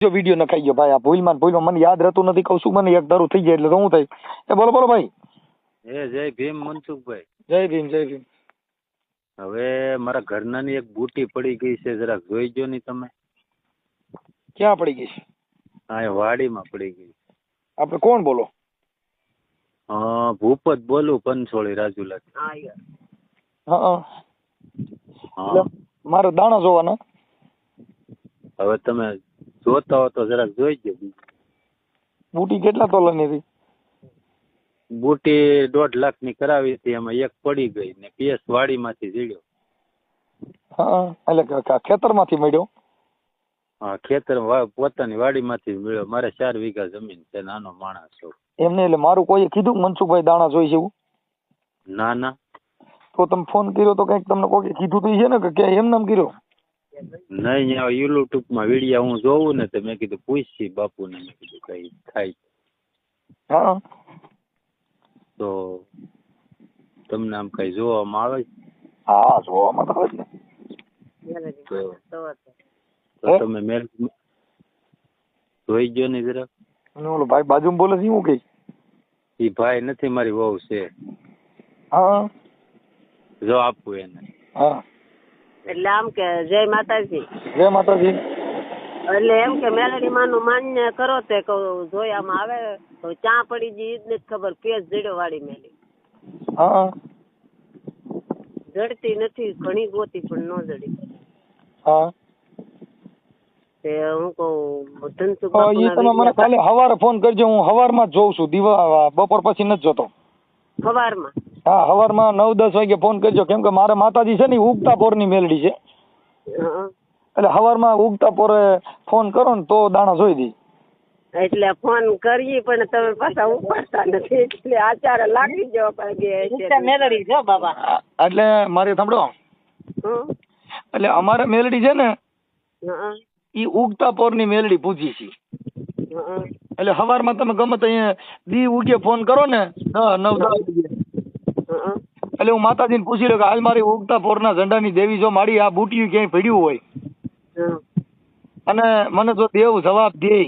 જો વીડિયો નખાઈ ગયો ભાઈ આ ભૂલમાં ને ભૂલમાં મને યાદ રહેતું નથી કહું છું મને એક ધારું થઈ જાય એટલે તો હું થાય? એ બોલો બોલો ભાઈ. એ જય ભીમ મનસુખભાઈ. જય ભીમ જય ભીમ. હવે મારા ઘરનાની એક બુટી પડી ગઈ છે જરાક જોઈ જો ની તમે? ક્યાં પડી ગઈ છે? હા એ વાડીમાં પડી ગઈ. આપણે કોણ બોલો? હા ભૂપત બોલું પંચોળી રાજુલા હા હા હા. મારે દાણા જોવાના. હવે તમે જોતા હતો જરાક જોઈ ગયો બુટી કેટલા તોલાની હતી? બુટી દોઢ લાખની કરાવી હતી એમાં એક પડી ગઈ ને પીએસ વાડીમાંથી જીડ્યો હા એટલે ખેતરમાંથી મળ્યો? હા ખેતર પોતાની વાડી માંથી મળ્યો. મારે ચાર વીઘા જમીન છે નાનો માણસ છું. એમને એટલે મારું કોઈ કીધું કે મનસુખભાઈ દાણા જોઈ છે ના ના. તો તમે ફોન કર્યો તો કંઈક તમને કોઈ કીધું તો છે ને કે કે એમ નામ કર્યો? નહીં ત્યાં યુટ્યુબમાં વીડિયો હું જોઉં ને તો મેં કીધું પૂછી બાપુને મેં કીધું કઈ થાય. હા. તો તમને આમ કઈ જોવામાં આવે? હા જોવામાં તો આવે ને. તો તમે મેલ જોઈ ગયો ને જરા અને ઓલો ભાઈ બાજુમાં બોલે છે હું કઈ એ ભાઈ નથી મારી વહુ છે. હા. જો આપવું એને. હા. એટલે આમ કે જય માતાજી. જય માતાજી. એટલે એમ કે મેલડી માનું માન્ય કરો તે કહું જોયામાં આવે. તો ચા પડી ગઈ ઈ નથી ખબર પેજ જડ્યો વાળી મેલી હા. જડતી નથી ઘણી ગોતી પણ ન જડી. હા. તે હું કહું ધનસુખ ઈ તમે મને ખાલી હવારે ફોન કરજો હું હવારમાં માં જોઉં છું દિવા બપોર પછી નથી જોતો. સવારમાં હા હવારમાં નવ દસ વાગે ફોન કરજો. કેમ કે મારે માતાજી છે ને ઈ ઉગતા પોરની મેલડી છે. હં. એટલે હવારમાં ઉગતા પોરે ફોન કરો ને તો દાણા જોઈ દઈ એટલે ફોન કરીએ પણ તમે પાછા ઉપાડતા નથી. એટલે આચાર લાગી જવા પાડે મેલડી છે બાબા. એટલે મારે સાંભળો. એટલે અમારે મેલડી છે ને ઈ ઉગતા પોરની મેલડી પૂછી છે. એટલે હવારમાં તમે ગમે તો અહીંયા દી ઉગે ફોન કરો ને હા, નવ દસ વાગે. એટલે હું માતાજીને પૂછી લઉં કે હાલ મારી ઉગતા પોરના ઝંડાની દેવી જો મારી આ બુટિયું ક્યાંય પડ્યું હોય? અને મને જો દેવ જવાબ દે.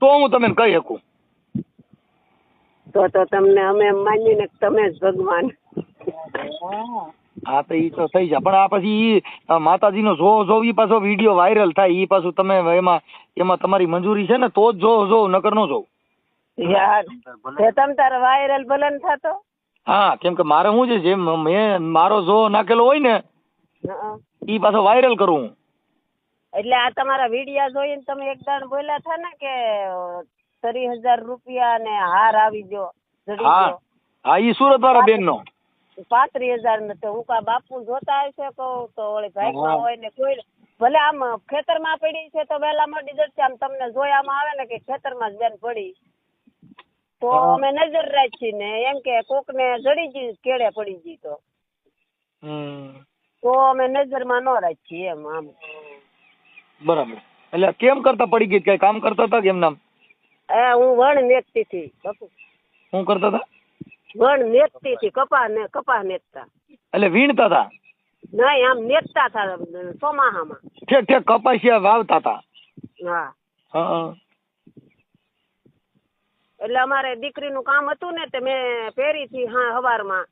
તો હું તમને કહી શકું. તો તો તમને અમે માનીને તમે જ ભગવાન. હા તો ઈ તો થઈ જાય. પણ આ પછી ઈ માતાજી માતાજીનો જો જો ઈ પાછો વીડિયો વાયરલ થાય ઈ પાછું તમે એમાં એમાં તમારી મંજૂરી છે ને તો જ જો જો નકર નો જો યાર તે તમ તાર વાયરલ ભલે થતો. હા કેમ કે મારે શું છે જે મેં મારો જો નાખેલો હોય ને. ઈ પાછો વાયરલ કરું. એટલે આ તમારા વિડિયા જોઈને તમે એક દાણ બોલ્યા હતા ને કે ત્રી હજાર રૂપિયા ને હાર આવી ગયો હા. હા ઈ સુરત વાળા બેન નો પાંત્રીસ હજાર ને તો હું કા બાપુ જોતા હશે કહું તો ઓલી ભાઈમાં હોય ને કોઈ ભલે આમ ખેતરમાં પડી છે તો વહેલા મળી જશે આમ તમને જોયામાં આવે ને કે ખેતરમાં જ બેન પડી. તો અમે નજર રાખી ને એમ કે કોક ને જડી ગઈ કેળે પડી ગઈ તો. તો અમે નજરમાં ન રાખીએ એમ આમ. બરાબર. એટલે કેમ કરતા પડી ગઈ? કઈ કામ કરતા હતા કેમ નામ? એ હું વણ નેકતી હતી શું કરતા હતા? વણ મેકતી હતી કપા ને કપા નેકતા એટલે વીણતા હતા? નહીં આમ મેકતા હતા ચોમાહામાં. ઠેક ઠેક કપાસિયા વાવતા હતા. હા હા. એટલે અમારે દીકરીનું કામ હતું ને તે મેં પહેરી હતી હા સવારમાં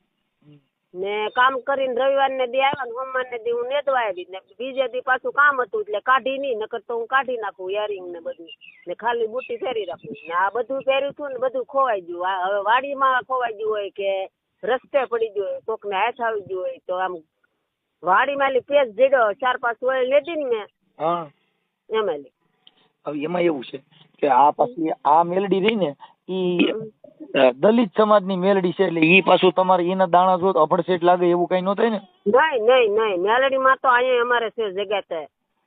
ને કામ કરીને રવિવાર ને દી આવ્યા ને સોમવાર ને દી હું નેદવા આવી. ને બીજે દી પાછું કામ હતું એટલે કાઢી નહીં નકર તો હું કાઢી નાખું યરિંગ ને બધું. ને ખાલી બુટ્ટી ફેરી રાખું. ને આ બધું પહેર્યું છું ને બધું ખોવાઈ ગયું. હવે વાડીમાં ખોવાઈ ગયું હોય કે રસ્તે પડી ગયું હોય કોકને હાથ આવી ગયું હોય તો આમ વાડીમાં લી પેજ જીડો ચાર પાંચ વળી લેતી ને મેં. હા. એમાં લી હવે એમાં એવું છે કે આ પાછી આ મેલડી રહી ને ઈ સમાજ દલિત સમાજની મેલડી છે એટલે ઈ પાછું તમારે એના દાણા જો અફડસેટ લાગે એવું કઈ ન થાય ને? નહીં નહીં નહીં. મેલડીમાં તો અહીંયા અમારે છે જગ્યા તે.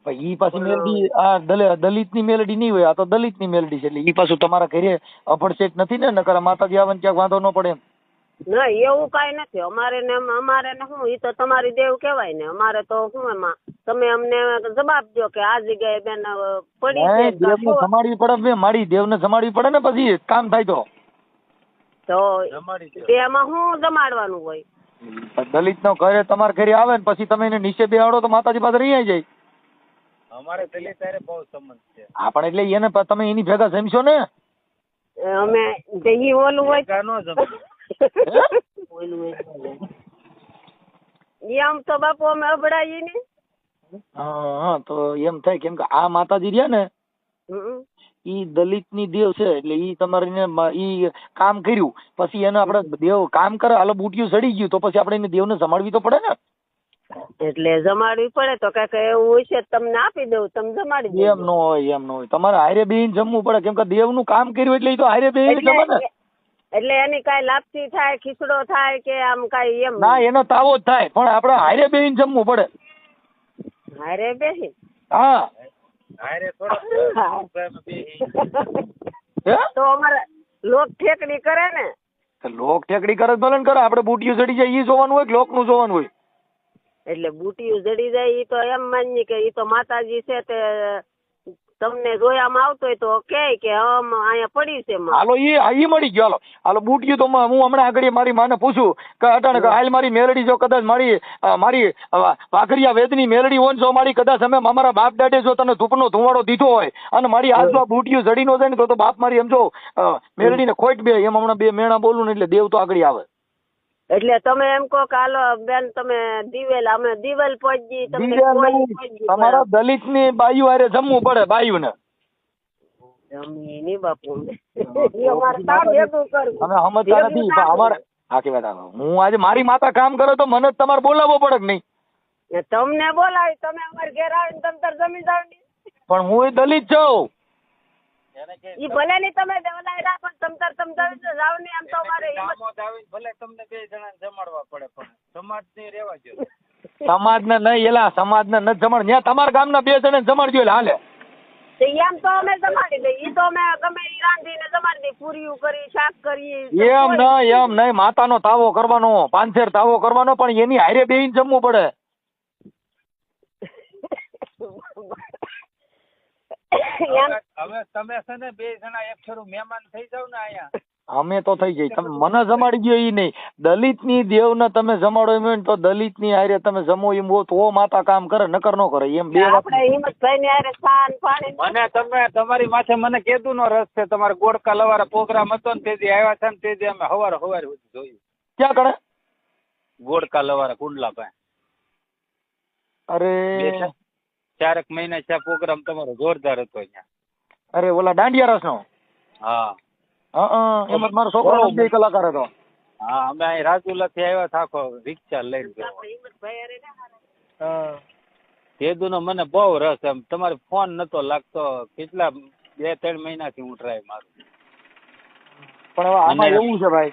ઈ પાછી મેલડી આ દલ- દલિતની મેલડી નહીં હોય આ તો દલિતની મેલડી છે. એટલે ઈ પાછું તમારા ઘરે અફડસેટ નથી ને નકર માતાજી આવે ને ક્યાંક વાંધો ન પડે એમ. નહીં એવું કાંઈ નથી. અમારે ને અમારે ને શું એ તો તમારી દેવ કહેવાય ને. અમારે તો શું એમાં? તમે અમને જવાબ દો કે આ જગ્યાએ બેન પડી છે દેવને તો જમાડવી પડે બે મારી દેવને સમાડવી પડે ને પછી કામ થાય તો. તો દો. શું જમાડવાનું હોય? દલિત નો ઘરે તમારા ઘરે આવે ને પછી તમે એને નીચે બેહાડો તો માતાજી પાસે રહી જાય. અમારે દલિત હારે બહુ સંબંધ છે. આપણે એટલે એને પ- તમે એની ભેગા જમશો ને? અમે જે ઈ ઓલું હોય આમ તો બાપુ અમે અભડાઈએ ને? હા તો એમ થાય કેમ કે આ માતાજી રહ્યા ને. ઈ દલિતની દેવ છે એટલે ઈ તમારે ઈ કામ કર્યું. પછી એને આપણે દેવ કામ કરે હાલો બુટિયું સડી ગયું તો પછી આપણે એને દેવને જમાડવી તો પડે ને? એટલે જમાડવી પડે તો કાંઈક એવું હોય છે તમને આપી દઉં તમે જમાડી. એમ નો હોય એમ નો હોય. તમારે હારે બેહીને જમવું પડે કેમ કે દેવનું કામ કર્યું એટલે એ તો હારે બેહીને જમે ને એટલે એની કાંઈ લાપસી થાય ખીચડો થાય કે આમ કાંઈ એમ? ના એનો તાવો જ થાય પણ આપણે હારે બેહીને જમવું પડે. હારે બેહી હા. હારે તો અમારે લોક ઠેકડી કરે ને? લોક ઠેકડી કરે ભલે ને કરે આપણે બુટિયું ચડી જાય ઈ જોવાનું હોય કે લોકનું જોવાનું હોય? એટલે બુટીયું જડી જાય ઈ તો એમ માનીએ કે ઈ તો માતાજી છે તે તમને જોયામાં આવતો હોય તો કે કે આમ અહીંયા પડી છે માં. હાલો ઈ ઈ મળી ગયો હાલો. હાલો બુટિયું તો હું હમણાં આગળ મારી માને પૂછું કે અટાણે કે હાલ મારી મેલડી જો કદાચ મારી મારી વાઘરિયા વેદની મેલડી હોય જો મારી કદાચ અમે અમારા બાપ દાડે જો તને ધૂપનો ધુવાડો દીધો હોય અને મારી આજુબાજુ બુટિયું જડી નો જાય ને તો બાપ મારી એમ જો મેલડીને ખોટ બે એમ હમણાં બે મેણા બોલું ને એટલે દેવ તો આગળ આવે. એટલે તમે એમ કહો કે હાલો બેન તમે દિવેલ અમે દિવેલ પહોંચી તમને તમારા દલિતની બાયુ આરે જમવું પડે બાયુ ને જમી નહીં બાપુ. ઈ અમારે કામ ભેગું કરવું. અમે સમજતા નથી અમારે આખી વાત હું આજે મારી માતા કામ કરે તો મને જ તમારે બોલાવવો પડે કે નહીં? તમને બોલાવી તમે અમારે ઘેર આવીને તમ તાર જમી જાવ પણ હું દલિત છું. ઈ ભલે ની તમે બોલાવી રાખો તમતર તમ તાર તમ તાર જાવ ને આમ તો અમારે હિંમત દામોદ આવીને ભલે તમને બે જણાને જમાડવા પડે પણ સમાજ ને રેવા જો સમાજ ને નહીં એલા સમાજ ને ન જમાડ. ત્યાં તમારા ગામના બે જણા જમાડજો એટલે હાલે. તો એમ તો અમે જમાડી દઈએ ઈ તો અમે ગમે ઈ રાંધીને જમાડી દઈએ. પૂરીયું કરી શાક કરી એમ નહીં એમ નહીં. માતાનો તાવો કરવાનો પાંચેર તાવો કરવાનો પણ એની હારે બેહીને જમવું પડે એમ હવે તમે છે ને બે જણા એક છોરું મહેમાન થઈ જાવ ને અહીંયા. અમે તો થઈ જઈ તમે મને જમાડી ગયો એ નહીં. દલિતની દેવ ને તમે જમાડો એમ હોય ને તો દલિતની હારે તમે જમો એમ હો તો માતા કામ કરે નકર નો કરે. એમ બે આપણે હિંમતભાઈ ની હારે સાન પાણી મને તમે તમારી માથે મને કેદું નો રસ છે. તમારે ગોડકા લવારા પ્રોગ્રામ હતો ને તેથી આવ્યા છે ને તેથી અમે હવાર હવાર સુધી જોયું. ક્યાં કરે? ગોડકા લવારા કુંડલા પાસે અરે ચારક મહિના છે પ્રોગ્રામ તમારો જોરદાર હતો અહીંયા. અરે ઓલા દાંડિયા રસ નો હા હા એમાં મારો છોકરો બે કલાકાર હતો. હા અમે અહીં રાજુલા થી આવ્યા થાકો રિક્ષા લઈને ગયો. તેદુ નો મને બહુ રસ એમ. તમારે ફોન નતો લાગતો. કેટલા બે ત્રણ મહિનાથી હું ટ્રાય મારું. પણ હવે આમાં એવું છે ભાઈ.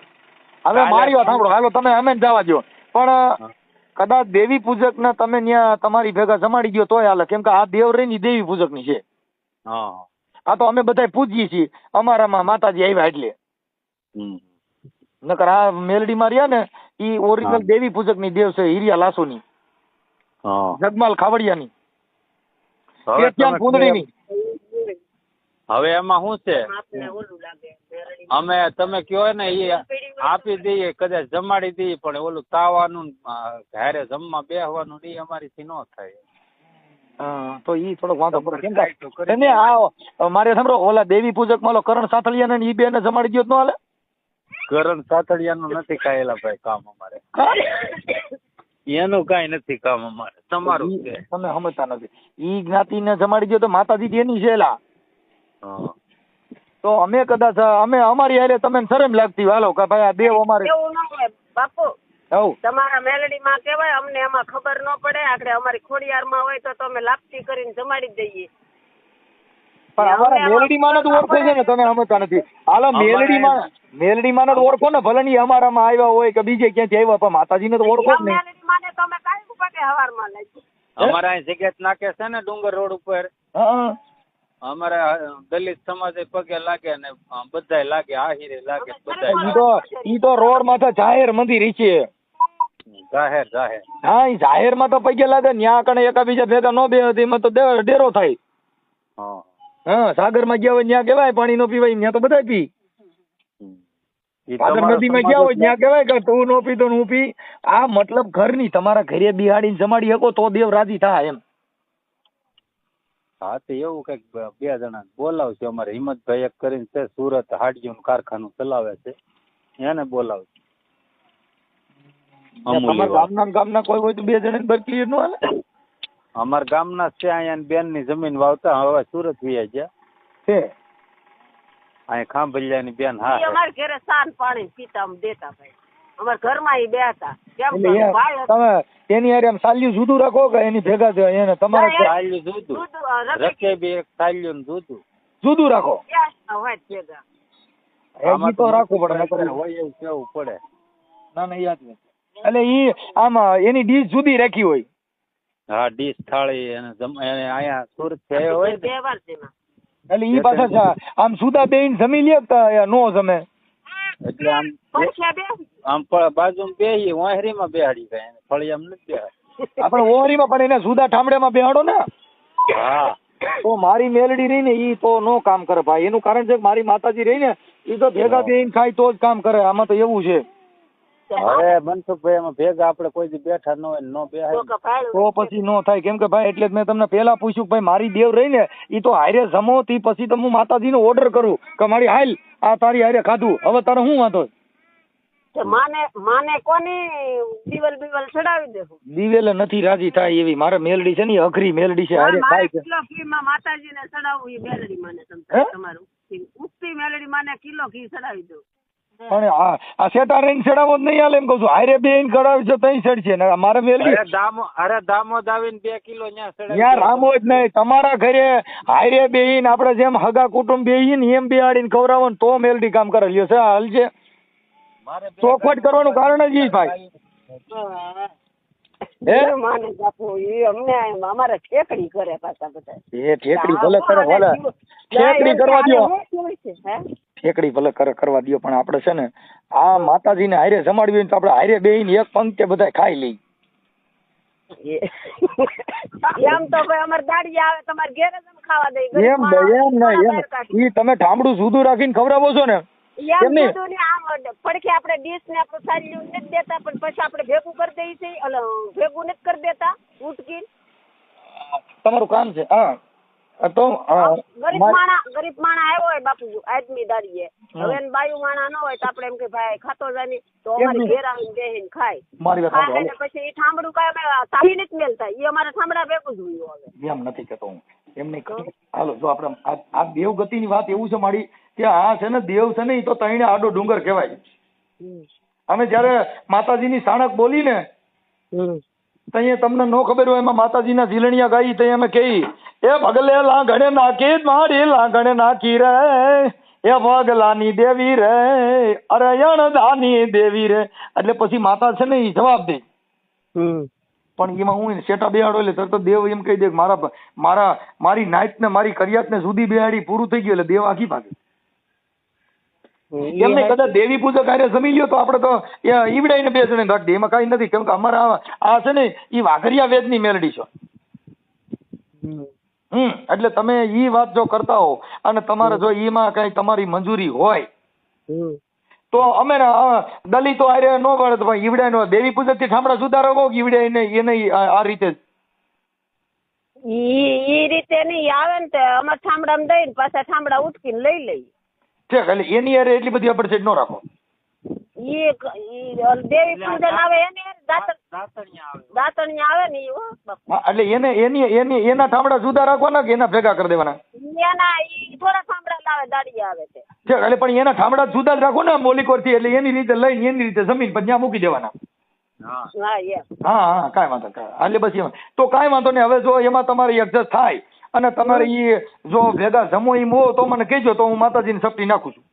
હવે મારી વાત સાંભળો. હાલો તમે અમે જવા દો પણ. કદાચ દેવી પૂજક ને તમે ત્યાં તમારી ભેગા જમાડી ગયો તોય હાલે. કેમ કે આ દેવ રહી દેવી પૂજકની છે. હા. આ તો અમે બધા પૂજીએ છીએ. અમારામાં માતાજી આવ્યા એટલે. નકર આ મેલડી માં રહ્યા ને ઈ ઓરિજિનલ દેવી પૂજકની દેવ છે હિરિયા લાસો ની જગમાલ ખાવડિયા ની હવે એમાં શું છે? આપને ઓલું લાગે મેરડી. અમે તમે કયો ને એ આપી દઈએ કદાચ જમાડી દઈએ પણ ઓલું તાવાનું ને, ઘરે જમવા બેહવાનું ને ઈ અમારીથી ન થાય. તો ઈ થોડોક વાંધો પડે. કેમ કે કરી આ મારે સાંભળો ઓલા દેવી પૂજકમાં કરણ સાથળિયા ને ઈ બે ને જમાડી ગયો તો ન હાલે? કરણ સાતડિયાનું નથી કાયેલા ભાઈ કામ અમારે. એનું કઈ નથી કામ અમારે. તમારું તમે સમજતા નથી. ઈ જ્ઞાતિ ને જમાડી ગયો તો માતાજી એની છે એલા. હા. તો અમે કદાચ અમે અમારી હારે તમે શરમ લાગતી હાલો કે ભાઈ આ દેવ અમારે એવું ન હોય બાપુ. હવ. તમારા મેલડી માં કેવાય અમને એમાં ખબર ન પડે. આપણે અમારી ખોડિયાર માં હોય તો તમે લાપસી કરીને જમાડી દઈએ. પણ અમારા મેલડી માં જ ઓળખો છે ને તમે સમજતા નથી. હાલો મેલડી માં મેલડી માં જ ઓળખો ને ભલે ની અમારા માં આવ્યા હોય કે બીજે ક્યાંથી આવ્યા પણ માતાજીને તો ઓળખો જ નહીં. મેલડી માં ને તમે કાંઈ પાકે હવારમાં લઈ અમારે અહીં જગ્યા નાખે છે ને ડુંગર રોડ ઉપર. હા. અમારે દલિત સમાજ પગે લાગે ને બધા બધાય લાગે આહિરે લાગે બધાય ઈ તો ઈ તો રોડ માથે જાહેર મંદિર છે. જાહેર જાહેર. હા ઈ જાહેરમાં તો પગે લાગે ન્યા કણે એકાબીજા ભેગા નો બે એમાં તો ડેરો થાય. હા. હા સાગરમાં ગયા હોય ત્યાં કેવાય પાણી નો પીવાય ત્યાં તો બધા પી. સાગર નદી માં ગયા હોય ત્યાં કેવાય કે તું નો પી તો હું પી. આ મતલબ ઘરની તમારા ઘરે બિહાડીને જમાડી શકો તો દેવ રાજી થાય એમ. હા તો એવું કંઈક બે જણા બોલાવશે અમારે હિંમતભાઈ એક કરીને છે સુરત હાડીયું કારખાનું ચલાવે છે. એને બોલાવશે તમારા ગામના ગામના કોઈ હોય તો બે જણા બર ક્લિયર નો હાલે અમારા ગામના જ છે અહીંયા બેનની જમીન વાવતા હવે સુરત વ્યા ગયા. છે. અહીંયા ખાંભલિયાની બેન હા. ઈ ઘરે સાન પાણી પીતા દેતા ભાઈ. અમારા ઘરમાં એ ભાઈ હતો. તમે એની હારે સાલ્યું જુદું રાખો કે એની ભેગા થયો? એને તમારે એ- સાલ્યું જુદું. રકે બી એક સાલ્યું જુદું. જુદું રાખો. એ તો રાખવું પડે હોય એવું કેવું પડે? ના ના યાદ નથી એટલે ઈ આમ એની ડીશ જુદી રાખી હોય. હા ડીશ થાળી એને અહીંયા સુરત છે હોય. એટલે ઈ પાછા આમ સુદા બેન જમી લે નો જમે? એટલે આમ આમ બાજુમાં બેહી વાંહરીમાં બેહાડી જાય એને આમ નથી બેહાડી આપણે ઓહરીમાં પણ એને સુદા ઠામડામાં બેહાડો ને? હા. તો મારી મેલડી રહી ને ઈ તો નો કામ કરે ભાઈ. એનું કારણ છે કે મારી માતાજી રહી ને ઈ તો ભેગા બેહીને ખાય તો જ કામ કરે. આમાં તો એવું છે. હવે મનસુખભાઈ એમાં ભેગા આપણે કોઈ દી બેઠા ન હોય ને બેહાય તો પછી નો થાય કેમ કે ભાઈ એટલે મેં તમને પહેલા પૂછ્યું ભાઈ મારી દેવ રહી ને એ તો હારે જમો તી પછી તો હું માતાજીનો ઓર્ડર કરું કે મારી હાલ આ તારી હારે ખાધું હવે તારે શું વાંધો માને માને કોની દીવલ બીવલ ચડાવી દેવું દિવેલે નથી રાજી થાય એવી મારે મેલડી છે ને અઘરી મેલડી છે હારે મારે છે કિલો માતાજી ને ચડાવવું એ મેલડી માને તમારું ઉગતી મેલડી માને કિલો ઘી ચડાવી દઉં પણ આ આ સેટા રેન ચડાવો જ નહીં હાલે એમ કહું છું. હારે બેન કરાવી છે તઈ ચડશે ને. મારે મેલડી અરે દામો અરે બે કિલો ન્યા ચડાવી ન્યા રામો જ નહીં. તમારા ઘરે હારે બેહીને આપણે જેમ હગા કુટુંબ બેહીને એમ બેહાડીને ખવડાવો ને તો મેલડી કામ કરે. લ્યો છે હાલ છે. ચોખવટ કરવાનું કારણ જ ઈ ભાઈ. હે? એ માને બાપુ એ અમને અમારે ઠેકડી કરે પાછા બધા. એ ઠેકડી ભલે કરે ભલે. ઠેકડી કરવા દ્યો. ઠેકડી ભલે કરવા દો પણ આપણે છે ને આ માતાજીને હારે જમાડવી હોય તો આપણે હારે બેહીને એક પંક્તે બધા ખાઈ લઈ એમ તો ભાઈ અમારે દાડી આવે તમારે ઘેર જ ખાવા દઈ એમ એમ નહીં એમ ઈ તમે ઠામડું જુદું રાખીને ખવડાવો છો ને એમ નહીં. ને પડખે આપણે ડીશ ને આપણે સારી નથી દેતા પણ પછી આપણે ભેગું કરી દઈએ છીએ. ભેગું નથી કરી દેતા ઉટકી તમારું કામ છે હા. તો ગરીબ માણા ગરીબ માણા આવ્યો હોય બાપુ આદમી દાડીએ. હવે બાયુ માણા ન હોય તો આપણે એમ કે ભાઈ ખાતો જાની તો અમારી ઘેર આવીને બેહીને ખાય. મારી વાત ખાય એટલે પછી એ ઠામડું અમે તાળી નથી મેલતા. એ અમારે ઠામડા ભેગું જ હોય હવે. એમ નથી કેતો હું. એમ નહીં હાલો જો આપણે આ ગતિ દેવગતિની વાત એવું છે મારી કે આ છે ને દેવ છે ને એ તો તઈને આડો ડુંગર કહેવાય. અમે માતાજી માતાજીની સાણક બોલી ને તઈએ તમને ન ખબર હોય એમાં માતાજીના ઝીલણિયા ગાઈ તઈ અમે કહી એ ભગલે લાગણે નાખી મારી લાગણે નાખી રે એ ભગલાની દેવી રે અરે દાની દેવી રે. એટલે પછી માતા છે ને એ જવાબ દે. પણ એમાં હું સેટા શેટા બેહાડો એટલે તરત દેવ એમ કહી દે મારા મારા મારી નાઈટ ને મારી કરિયાત ને સુધી બેહાડી પૂરું થઈ ગયું એટલે દેવ આખી ભાગે. એમ નહીં કદાચ દેવી પૂજક હારે જમી લ્યો તો આપણે તો ઈવડાઈને બે જણે દે. એમાં કાંઈ નથી કેમ કે અમારા આ- છે ને એ વાઘરિયા વેદની મેલડી છે. હમ. એટલે તમે ઈ વાત જો કરતા હો અને તમારે જો ઈમાં કઈ તમારી મંજૂરી હોય તો અમે દલિતો હારે નો પડે તો ભાઈ ઈવડાઈ નો દેવી પૂજકથી ઠામડા સુધારો કહો ઈવડાઈ ને એને આ રીતે જ. ઈ ઈ રીતે નહીં આવે ને તો અમારે ઠામડા દઈ ને પાછા ઠામડા ઉટકીને લઈ લઈ ઠીક એટલે એની હારે એટલી બધી અપડસેટ નો રાખો. ઈ દેવી પૂજન આવે એની હારે આવે. ને ઈ હો બાપુ. હા, એટલે એને એની એની એના ઠામડા જુદા રાખવાના કે એના ભેગા કરી દેવાના? એના ઈ થોડા ઠામડા લાવે દાડી આવે તે ઠીક એટલે પણ એના ઠામડા જુદા જ રાખો ને મોલી કોરથી એટલે એની રીતે લઈને એની રીતે જમીન પર ત્યાં મૂકી દેવાના. હા. હા એમ. હા હા કાંઈ વાંધો કાંઈ એટલે બસ એમાં. તો કાંઈ વાંધો નહીં. હવે જો એમાં તમારે એડજસ્ટ થાય અને તમારે ઈ જો ભેગા જમો એમ હો તો મને કહેજો તો હું માતાજીને શક્તિ નાખું છું.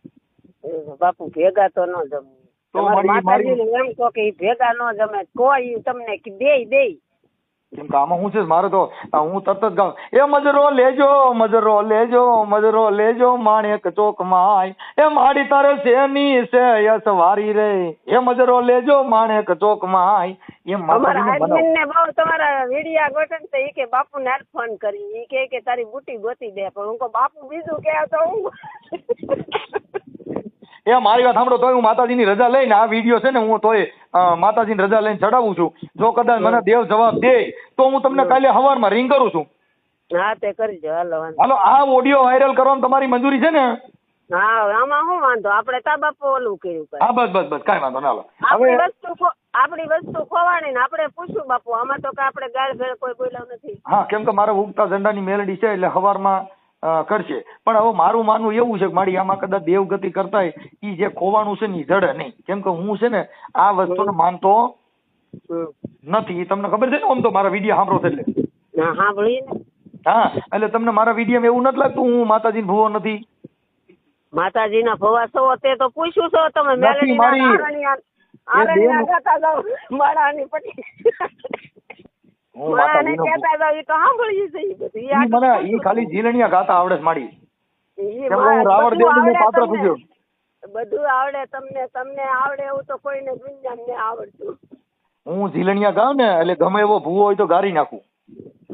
બાપુ ભેગા તો ન જમે. તો મારી- એમ કહો કે ભેગા ન જમે કોઈ તમને દે દેય. કેમ કે આમાં શું છે? મારે તો હું તરત જ ગાઉં. એ મજરો લેજો મજરો લેજો મજરો લેજો માણેક ચોક માય. એ માડી તારે શેની છે? યસ વારી રે. એ મજરો લેજો માણેક ચોક માય. એમ અમારા માતાજીને ને બહુ તમારા વિડિયા ગોઠન તો ઈ કે બાપુ ને ફોન કરી. ઈ કે કે તારી બુટી ગોતી દે પણ હું કો બાપુ બીજું કે તો હું? એ મારી વાત સાંભળો તોય હું માતાજીની રજા લઈને આ વીડિયો છે ને હું તોય માતાજીની રજા લઈને ચડાવું છું. જો કદાચ મને દેવ જવાબ દે તો હું તમને કાલે સવારમાં રિંગ કરું છું. હા તે કરજો હાલો હાલો આ ઓડિયો વાયરલ કરવાની તમારી મંજૂરી છે ને? હા આમાં શું વાંધો? આપણે તા બાપુ ઓલું કર્યું કરે હા બસ બસ બસ કાંઈ વાંધો ના હવે વસ્તુ આપણી વસ્તુ ખોવાણી ને આપણે પૂછ્યું બાપુ આમાં તો કે આપણે ગાળ ભેળ કોઈ બોલ્યો નથી. હા કેમ કે મારે ઉગતા ઝંડાની મેલડી છે એટલે હવારમાં અ, કરશે. પણ હવે મારું માનવું એવું છે કે મારી આમાં કદાચ દેવગતિ કરતા ઈ જે ખોવાનું છે ને જડે નહીં. કેમ કે હું છે ને આ વસ્તુને માનતો. નથી. તમને ખબર છે ને આમ તો મારા વીડિયો સાંભળો છો એટલે? હા એટલે તમને મારા વિડીયોમાં એવું નથી લાગતું હું માતાજી ભૂવો નથી? માતાજીના ભવા છો તે તો પૂછ્યું છો તમે. મેલડીના મારી. આરણ્યા- એ આરણ્યા ગાતા જાઓ માળાની પટી હું માળાને માતાજીનો ભૂ- કહેતા જાઓ ઈ તો સાંભળ્યું છે ઈ બધું. ઈ ઈ મને ઈ ખાલી જીલણિયા ગાતા આવડે છે મારી. ઈ કેમ કે હું બધું રાવણદેવનું આવડે પાત્ર તમને. પૂજ્યું. બધું આવડે તમને તમને આવડે એવું તો કોઈને દુનિયાને નહીં આવડતું. હું ઝીલણિયા ગાઉં ને એટલે ગમે એવો ભૂવો હોય તો ગારી નાખું.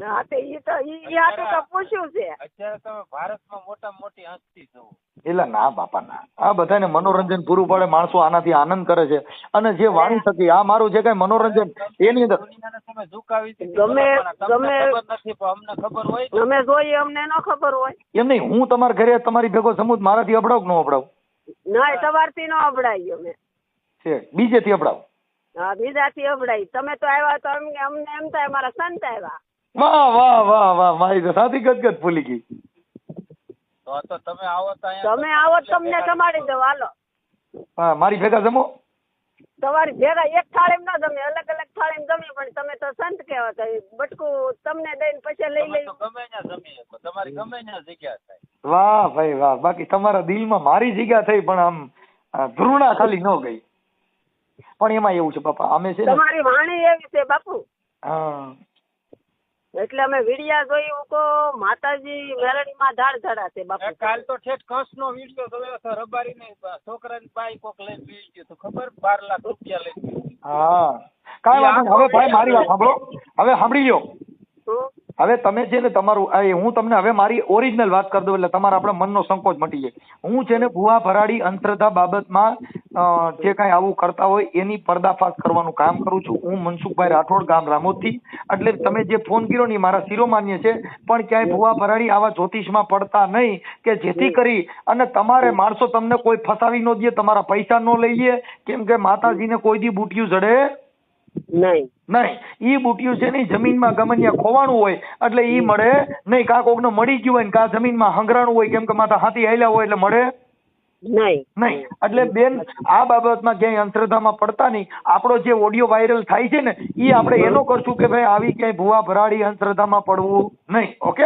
હા તે ઈ તો ઈ ઈ હાટું તો પૂછ્યું છે. અત્યારે તમે ભારતમાં મોટામાં મોટી હસ્તી છો એટલે ના બાપા ના આ બધાને મનોરંજન પૂરું પાડે માણસો આનાથી આનંદ કરે છે. અને જે વાણી થકી આ મારું જે કઈ મનોરંજન એની અંદર તમે ઝુકાવી દીધી. ગમે- બરાબર, તમને ગમે- ખબર નથી અમને ખબર હોય ને. જોઈએ અમને ન ખબર હોય. એમ નહીં હું તમારા ઘરે તમારી ભેગો સમૂહ મારાથી અપડાવ કે ન અપડાવ ના તમારથી ન અભડાઈ અમે. છે બીજેથી અપડાવ હા બીજાથી અભડાઈ તમે તો આવ્યા તો અમને અમને એમ થાય મારા સંત આવ્યા. વાહ વાહ વાહ વાહ મારી તો સાથી ગદગદ ફૂલી ગઈ. તો તો તમે આવો તો તમે આવો તમને જમાડી દઉં હાલો. હા મારી ભેગા જમો? તમારી ભેગા એક થાળીમ ના જમે અલગ અલગ થાળીમ જમે પણ તમે તો સંત કહેવા થાય બટકું તમને દઈને પછી લઈ લઈ. ગમે ત્યાં જમી શકો. તમારી ગમે ત્યાં જગ્યા થાય. વાહ ભાઈ વાહ. બાકી તમારા દિલમાં મારી જગ્યા થઈ પણ આમ આ ધ્રુણા ખાલી ન ગઈ. પણ એમાં એવું છે બાપા અમે છે તમારી વાણી એવી છે બાપુ. હા. એટલે અમે વિડિયા જોયું તો માતાજી વેરણી માં ધાડ ધડા છે બાપુ. કાલ તો ઠેઠ કસ નો વીડિયો જોયો ને છોકરા ને બાઈ કોક લઈને પી ગયું તો ખબર? બાર લાખ રૂપિયા લઈ ગયું. હા. કાંઈ વાંધો હવે ભાઈ મારી વાત સાંભળો. હવે સાંભળી લ્યો? હવે તમે છે ને તમારું હું તમને હવે મારી ઓરિજિનલ વાત કરી દઉં એટલે તમારા આપણે મનનો સંકોચ મટી જાય. હું છે ને ભુવા ભરાડી અંધશ્રદ્ધા બાબતમાં જે કાંઈ આવું કરતા હોય એની પર્દાફાશ કરવાનું કામ કરું છું. હું મનસુખભાઈ રાઠોડ ગામ રામોદથી. એટલે તમે જે ફોન કર્યો ને એ મારા શિરોમાન્ય છે. પણ ક્યાંય ભુવા ભરાડી આવા જ્યોતિષમાં પડતા નહીં કે જેથી કરી અને તમારે માણસો તમને કોઈ ફસાવી ન દે, તમારા પૈસા ન લઈએ. કેમ કે માતાજીને કોઈ દી બુટિયું જડે નહીં. નહીં. ઈ બુટિયું છે ને જમીનમાં ગમનિયા ખોવાનું હોય એટલે ઈ મળે. નહીં કાં કોકને મળી ગયું હોય ને કાં જમીનમાં હંગરાણું હોય કેમ કે માતા હાથી હાલ્યા હોય એટલે મળે? નહીં. નહીં. એટલે બેન આ બાબતમાં ક્યાંય અંતરધામાં પડતા નહીં. આપણો જે ઓડિયો વાયરલ થાય છે ને ઈ આપણે એનો કરશું કે ભાઈ આવી ક્યાંય ભૂવા ભરાડી અંતરધામાં પડવું નહીં ઓકે?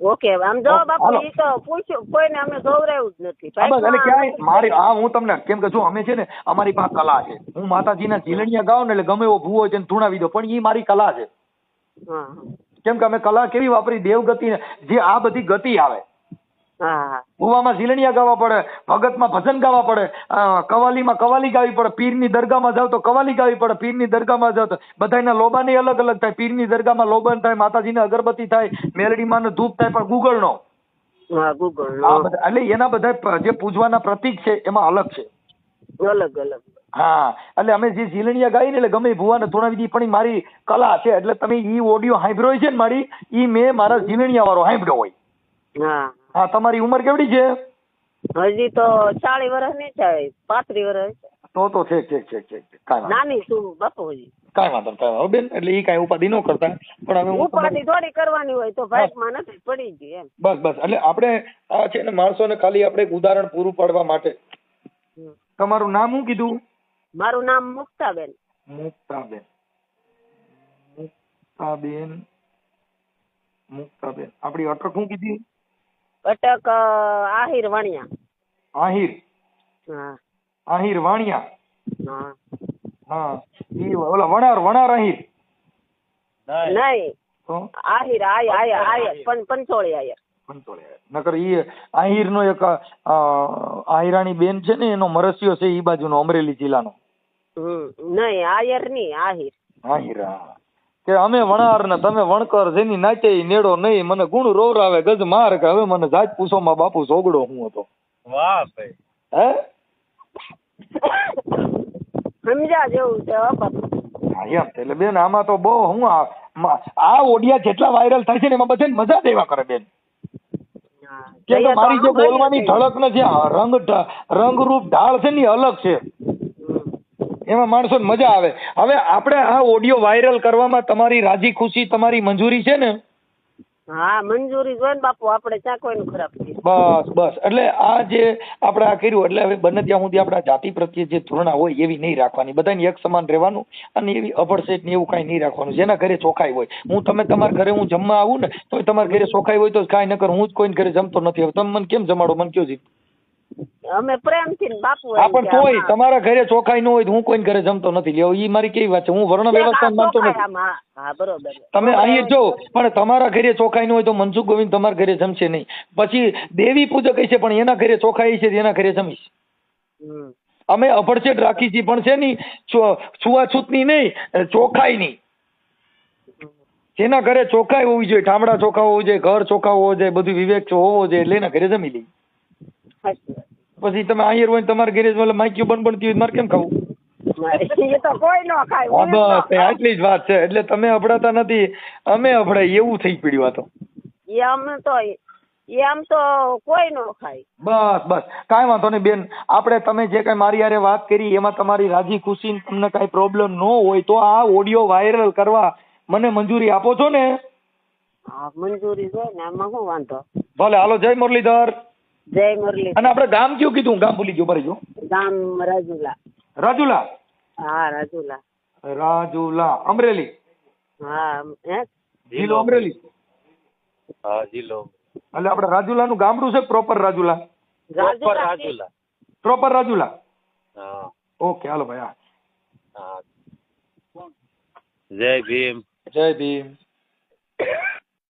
ઓકે આમ જો બાપુ ઈ તો પૂછ્યું કોઈને અમે જોવરાયું જ નથી. એટલે ક્યાંય મારી હા હું તમને કેમ કે જો અમે છે ને અમારી પાસે કલા છે. હું માતાજીના ઝીલણિયા ગાઉં ને એટલે ગમે એવો ભૂવો છે ને ધૂણાવી દો પણ ઈ મારી કલા છે. કેમ કે અમે કલા કેવી વાપરી દેવગતિ જે આ બધી ગતિ આવે. ભુવામાં ઝીલણિયા ગાવા પડે ભગતમાં ભજન ગાવા પડે કવાલીમાં કવાલી ગાવી પડે પીરની દરગાહમાં જાવ તો કવાલી ગાવી પડે પીરની દરગાહમાં જાવ તો. બધાના લોબાની અલગ અલગ થાય પીરની દરગાહમાં લોબન થાય માતાજીને અગરબત્તી થાય મેલડીમાં ધૂપ થાય પણ ગુગળનો. એટલે એના બધા જે પૂજવાના પ્રતીક છે એમાં અલગ છે. અલગ અલગ. હા એટલે અમે જે ઝીલણિયા ગાઈ ને એટલે ગમે ભુવા ભુવાને થોડાવી દી પણ મારી કલા છે એટલે તમે ઈ ઓડિયો સાંભળ્યો છે ને મારી ઈ મેં મારા ઝીલણિયા વાળો સાંભળ્યો હોય. હા. હા તમારી ઉંમર કેવડી છે? હજી તો ચાલીસ વર્ષની થાય પાંત્રીસ વર્ષ તો તો ઠીક ઠીક ઠીક ઠીક ઠીક. કાંઈ વાંધો નાની છું બાપુજી કાંઈ વાંધો નહીં, કાંઈ વાંધો નહીં. બેન એટલે ઈ કાંઈ ઉપાધિ ન કરતા. પણ હવે હું ઉપાધિ થોડી કરવાની હોય તો ભાઈમાં નથી પડી ગઈ એમ. બસ બસ. એટલે આપણે આ છે ને માણસોને ખાલી આપણે એક ઉદાહરણ પૂરું પાડવા માટે. હમ. તમારું નામ શું કીધું? મારું નામ મુક્તાબેન. મુક્તાબેન. મુક્તાબેન. મુક્તાબેન. આપણી અટક શું કીધી? અટક આહિર વાણિયા. આહિર? હા. આહિર વાણિયા? હા. હા. ઈ ઓલા વણાર વણાર આહિર? નહીં. આહિર આય આય આય પંચોળી આયર પંચોળી નકર ઈ આહિર નો એક આહિરાણી બેન છે ને એનો મરસિયો છે ઈ બાજુનો અમરેલી જિલ્લાનો. હમ નહીં આયરની આહિર. આહિર હા. કે અમે વણાર ને તમે વણકર જેની નાચે નેડો નહીં મને ગુણ રોવરાવે ગજ માર કે હવે મને જાત પૂછો માં બાપુ સોગડો હું હતો. વાહ ભાઈ. હે? સમજા જેવું છે એમ એટલે બેન આમાં તો બહુ હું આ ઓડિયા જેટલા વાયરલ થાય છે ને એમાં બધાને મજા દેવા કરે બેન. કે મારી જે બોલવાની. ધડક ને જે રંગ રંગરૂપ ઢાળ છે ને અલગ છે. એમાં માણસોને મજા આવે. હવે આપણે આ ઓડિયો વાયરલ કરવામાં તમારી રાજી ખુશી તમારી મંજૂરી છે ને? હા મંજૂરી જોઈએ બાપુ આપણે ચા કોઈનું ખરાબ બસ બસ. એટલે આ જે આપણે આ કર્યું એટલે હવે બને ત્યાં સુધી આપણા જાતિ પ્રત્યે જે ધૃણા હોય એવી નહીં રાખવાની. બધાને એક સમાન રહેવાનું અને એવી અભડસેટ ને એવું કાંઈ નહીં રાખવાનું. જેના ઘરે ચોખાઈ હોય. હું તમે તમારા ઘરે હું જમવા આવું ને તો તમારા ઘરે ચોખાઈ હોય તો કાંઈ નકર હું જ કોઈને ઘરે જમતો નથી. હવે તમે મને કેમ જમાડો? મને કયો જી અમે પ્રેમથી બાપુ હા પણ તોય તમારા ઘરે ચોખાઈ ન હોય તો હું કોઈને ઘરે જમતો નથી. લ્યો ઈ મારી કેવી વાત છે? હું વર્ણ વ્યવસ્થા માનતો નથી. હા બરોબર. તમે અહીં જો પણ તમારા ઘરે ચોખાઈ ન હોય તો મનસુખ ગોવિંદ તમારા ઘરે જમશે નહીં. પછી દેવી પૂજક હશે પણ એના ઘરે ચોખાઈ છે એના ઘરે જમીશ. અમે અભડછેટ રાખી છીએ પણ છે ની છૂઆછૂતની નહીં ચોખાઈની. જેના ઘરે ચોખાઈ હોવી જોઈએ ઠામડા ચોખા હોવું જોઈએ ઘર ચોખા હોવો જોઈએ બધું વિવેક હોવો જોઈએ એટલે એના ઘરે જમી લઈ સાચી વાત. પછી તમે આયર હોય તમારા ઘરે મતલબ માઇક્યુ બન બનતી હોય મારે કેમ ખાવું. આટલી જ વાત છે. એટલે તમે અભડાતા નથી અમે અભડાય એવું થઈ પડ્યું આ તો. એ તો એ તો કોઈ ન ખાય. બસ બસ. કાંઈ વાંધો નહીં બેન. આપણે તમે જે કાંઈ મારી યારે વાત કરી એમાં તમારી રાજી ખુશી ને તમને કાંઈ પ્રોબ્લેમ ન હોય તો આ ઓડિયો વાયરલ કરવા મને મંજૂરી આપો છો ને? હા મંજૂરી જોઈએ ને એમાં શું વાંધો? ભલે હાલો જય મુરલીધર. જય મુરલી. અને આપણે ગામ કયું કીધું? ગામ ભૂલી ગયો ભરી ગયો. ગામ રાજુલા. રાજુલા? હા રાજુલા. રાજુલા અમરેલી. હા હે? જિલ્લો અમરેલી. હા જિલ્લો એટલે આપણે રાજુલાનું ગામડું છે proper Rajula? Proper Rajula. Proper Rajula? હા. ઓકે હાલો ભાઈ હા. હા. જય ભીમ. જય ભીમ.